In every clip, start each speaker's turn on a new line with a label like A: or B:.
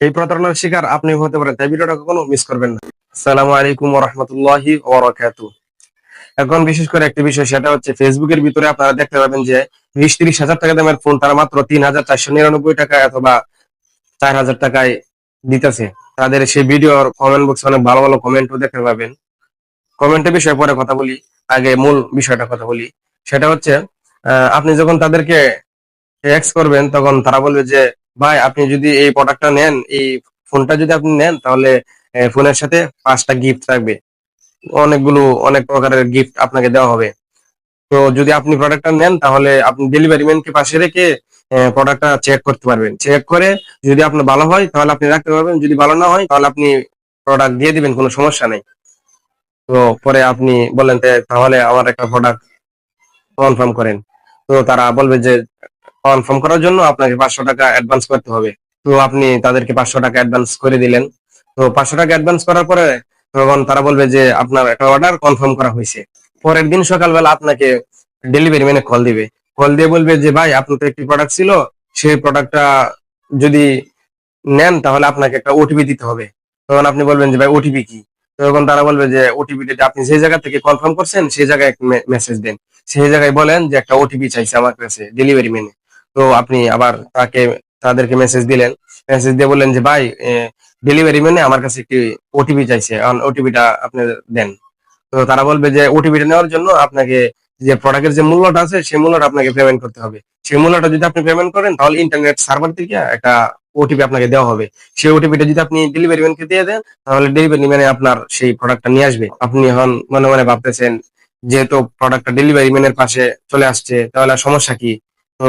A: এই প্রতারণার শিকার আপনি হতে পারেন, তাই ভিডিওটা কখনো মিস করবেন না। আসসালামু আলাইকুম রহমতুল্লাহি ওবরাকাতু। এখন বিশেষ করে একটি বিষয়, সেটা হচ্ছে ফেসবুকের ভিতরে আপনারা দেখতে পাবেন যে বিশ তিরিশ হাজার টাকা দামের ফোন তারা মাত্র তিন হাজার চারশো নিরানব্বই টাকা অথবা চার হাজার টাকায় দিতেছে। তাদের সেই ভিডিওর কমেন্ট বক্সে অনেক ভালো ভালো কমেন্টও দেখতে পাবেন। কমেন্টের বিষয়ে পরে কথা বলি, আগে মূল বিষয়টা কথা বলি। সেটা হচ্ছে আপনি যখন তাদেরকে এক্স করবেন, তখন তারা বলবে যে ভাই, আপনি যদি এই প্রোডাক্টটা নেন, এই ফোনটা যদি আপনি নেন, তাহলে ফোনের সাথে পাঁচটা গিফট থাকবে। অনেকগুলো, অনেক প্রকারের গিফট আপনাকে দেওয়া হবে। তো যদি আপনি প্রোডাক্টটা নেন, তাহলে আপনি ডেলিভারি ম্যানকে পাশে রেখে প্রোডাক্টটা চেক করতে পারবেন। চেক করে যদি আপনার ভালো হয়, তাহলে আপনি রাখতে পারবেন। যদি ভালো না হয়, তাহলে আপনি প্রোডাক্ট দিয়ে দিবেন, কোনো সমস্যা নেই। তো পরে আপনি বলেন "তে- তাহলে আমার একটা প্রোডাক্ট কনফার্ম করেন। তো তারা বলবে যে কনফার্ম করার জন্য আপনাকে পাঁচশো টাকা অ্যাডভান্স করতে হবে। তো আপনি তাদেরকে পাঁচশো টাকা অ্যাডভান্স করে দিলেন। তো পাঁচশো টাকা অ্যাডভান্স করার পরে তখন তারা বলবে যে, আপনার একটা অর্ডার কনফার্ম করা হয়েছে। পরের দিন সকালবেলা আপনাকে ডেলিভারি ম্যানে কল দিবে। কল দিয়ে বলবে যে, ভাই, আপনার তো একটি প্রোডাক্ট ছিল, সেই প্রোডাক্টটা যদি নেন তাহলে আপনাকে একটা ওটিপি দিতে হবে। তখন আপনি বলবেন যে, ভাই ওটিপি কি? তখন তারা বলবে যে ওটিপিটা আপনি যে জায়গা থেকে কনফার্ম করছেন, সেই জায়গায় মেসেজ দেন। সেই জায়গায় বলেন যে, একটা ওটিপি চাইছে আমার কাছে ডেলিভারি ম্যানে তো আপনি আবার তাকে, তাদেরকে মেসেজ দিলেন। মেসেজ দিয়ে বললেন যে, ভাই ডেলিভারি ম্যানে আমার কাছে একটি ওটিপি চাইছে। ওটিপিটা আপনি দেন। তো তারা বলবে যে ওটিপিটা নেওয়ার জন্য আপনাকে যে প্রোডাক্টের যে মূল্যটা আছে, সেই মূল্যটা আপনাকে পেমেন্ট করতে হবে। সেই মূল্যটা যদি আপনি পেমেন্ট করেন, তাহলে ইন্টারনেট সার্ভার থেকে একটা ওটিপি আপনাকে দেওয়া হবে। সেই ওটিপিটা যদি আপনি ডেলিভারি ম্যানকে দিয়ে দেন, তাহলে ডেলিভারি ম্যানে আপনার সেই প্রোডাক্টটা নিয়ে আসবে। আপনি এখন মনে মনে ভাবতেছেন, যেহেতু প্রোডাক্টটা ডেলিভারি ম্যানের পাশে চলে আসছে, তাহলে সমস্যা কি? তো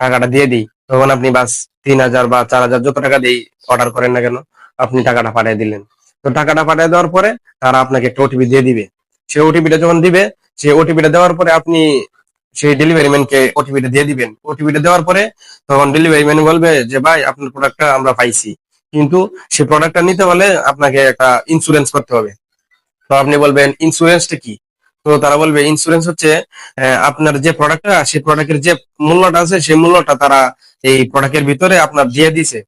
A: টাকাটা দিয়ে দিই। তখন আপনি বাস তিন হাজার বা চার হাজার যত টাকা দিই অর্ডার করেন না কেন, আপনি টাকাটা পাঠিয়ে দিলেন। তো টাকাটা পাঠিয়ে দেওয়ার পরে তারা আপনাকে একটা ওটিপি দিয়ে দিবে। সেই ওটিপিটা যখন দিবে সেই ওটিপিটা দেওয়ার পরে আপনি সেই ডেলিভারি ম্যানকে ওটিপিটা দিয়ে দিবেন। ওটিপিটা দেওয়ার পরে তখন ডেলিভারি ম্যান বলবে যে, ভাই, আপনার প্রোডাক্টটা আমরা পাইছি। কিন্তু সেই প্রোডাক্টটা নিতে হলে আপনাকে একটা ইন্স্যুরেন্স করতে হবে। তো আপনি বলবেন ইন্স্যুরেন্সটা কি? তো তারা বলবে ইন্স্যুরেন্স হচ্ছে আপনার যে প্রোডাক্টটা সেই প্রোডাক্টের যে মূল্যটা আছে, সেই মূল্যটা তারা এই প্রোডাক্টের ভিতরে আপনার দিয়ে দিছে।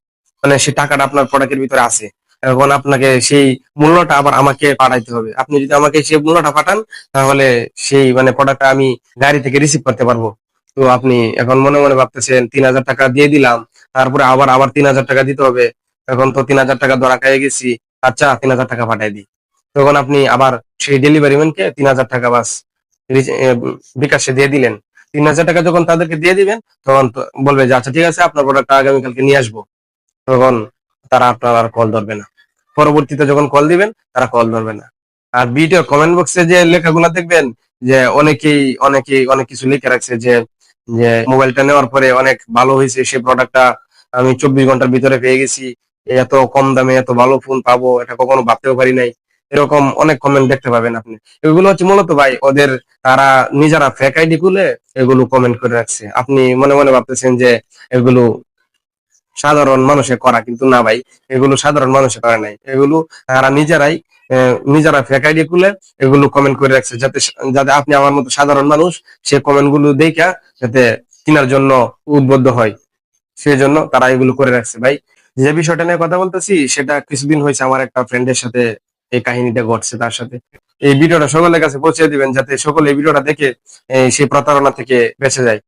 A: মানে সেই টাকাটা আপনার প্রোডাক্টের ভিতরে আছে। এখন আপনাকে সেই মূল্যটা আবার আমাকে পাঠাইতে হবে। আপনি যদি আমাকে সেই মূল্যটা পাঠান, তাহলে সেই মানে প্রোডাক্টটা আমি গাড়ি থেকে রিসিভ করতে পারব। তো আপনি এখন মনে মনে ভাবতেছেন, তিন হাজার টাকা দিয়ে দিলাম, তারপরে আবার আবার তিন হাজার টাকা দিতে হবে। এখন তো তিন হাজার টাকা ধরা খাইয়ে গেছি। আচ্ছা তিন হাজার টাকা পাঠাই দিই। তখন আপনি আবার সেই ডেলিভারি ম্যানকে তিন হাজার টাকা বাস বিকাশে দিয়ে দিলেন। তিন হাজার টাকা যখন তাদেরকে দিয়ে দিবেন, তখন বলবে যে আচ্ছা ঠিক আছে, আপনার প্রোডাক্টটা আগামীকালকে নিয়ে আসব। তখন তারা আপনার আর কল ধরবে না। পরবর্তীতে যখন কল দিবেন, তারা কল ধরবে না। আর ভিডিও কমেন্ট বক্সে যে লেখাগুলো দেখবেন, যে অনেকেই অনেকেই অনেক কিছু লিখে রাখছে যে যে মোবাইলটা নেওয়ার পরে অনেক ভালো হয়েছে, সেই প্রোডাক্টটা আমি চব্বিশ ঘণ্টার ভিতরে পেয়ে গেছি। এত কম দামে এত ভালো ফোন পাবো, এটা কখনো ভাবতেও পারি নাই। এরকম অনেক কমেন্ট দেখতে পাবেন আপনি। এগুলো হচ্ছে মূলত ভাই ওদের তারা নিজেরা ফেক আইডি খুলে এগুলো কমেন্ট করে রাখছে। আপনি মনে মনে ভাবতেছেন যে এগুলো সাধারণ মানুষে করা, কিন্তু না ভাই, এগুলো সাধারণ মানুষে করে নাই। এগুলো তারা নিজেরাই নিজেরা ফেক আইডি খুলে এগুলো কমেন্ট করে রাখছে যাতে যাতে আপনি আমার মতো সাধারণ মানুষ, সে কমেন্টগুলো দেখা যাতে কেনার জন্য উদ্বুদ্ধ হয়। সেই জন্য তারা এগুলো করে রাখছে। ভাই, যে বিষয়টা নিয়ে কথা বলতেছি, সেটা কিছুদিন হয়েছে আমার একটা ফ্রেন্ডের সাথে এই কাহিনীটা ঘটছে তার সাথে। এই ভিডিওটা সকলের কাছে পৌঁছে দিবেন যাতে সকলে এই ভিডিওটা দেখে সেই প্রতারণা থেকে বেঁচে যায়।